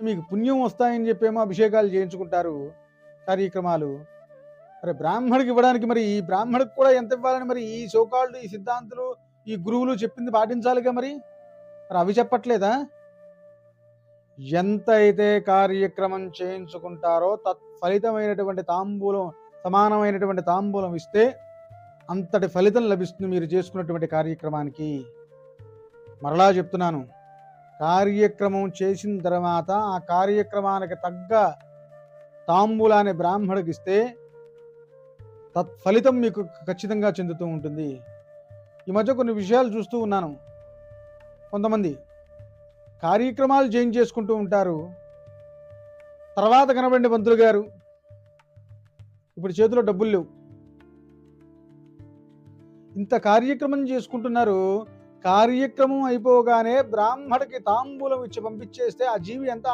మీకు పుణ్యం వస్తాయని చెప్పేమో అభిషేకాలు చేయించుకుంటారు కార్యక్రమాలు మరి బ్రాహ్మడికి ఇవ్వడానికి మరి ఈ బ్రాహ్మడికి కూడా ఎంత ఇవ్వాలని మరి ఈ శోకాళ్ళు ఈ సిద్ధాంతులు ఈ గురువులు చెప్పింది పాటించాలిగా మరి? మరి అవి చెప్పట్లేదా? ఎంత అయితే కార్యక్రమం చేయించుకుంటారో తత్ఫలితమైనటువంటి తాంబూలం సమానమైనటువంటి తాంబూలం ఇస్తే అంతటి ఫలితం లభిస్తుంది మీరు చేసుకున్నటువంటి కార్యక్రమానికి. మరలా చెప్తున్నాను. కార్యక్రమం చేసిన తర్వాత ఆ కార్యక్రమానికి తగ్గ తాంబూలాన్ని బ్రాహ్మడికి ఇస్తే తత్ఫలితం మీకు ఖచ్చితంగా చెందుతూ ఉంటుంది. ఈ మధ్య కొన్ని విషయాలు చూస్తూ ఉన్నాను. కొంతమంది కార్యక్రమాలు చేంజ్ చేసుకుంటూ ఉంటారు. తర్వాత కనబడి మంత్రులు గారు. ఇప్పుడు చేతిలో డబ్బులు లేవు. ఇంత కార్యక్రమం చేసుకుంటున్నారు. కార్యక్రమం అయిపోగానే బ్రాహ్మడికి తాంబూలం ఇచ్చి పంపించేస్తే ఆ జీవి ఎంత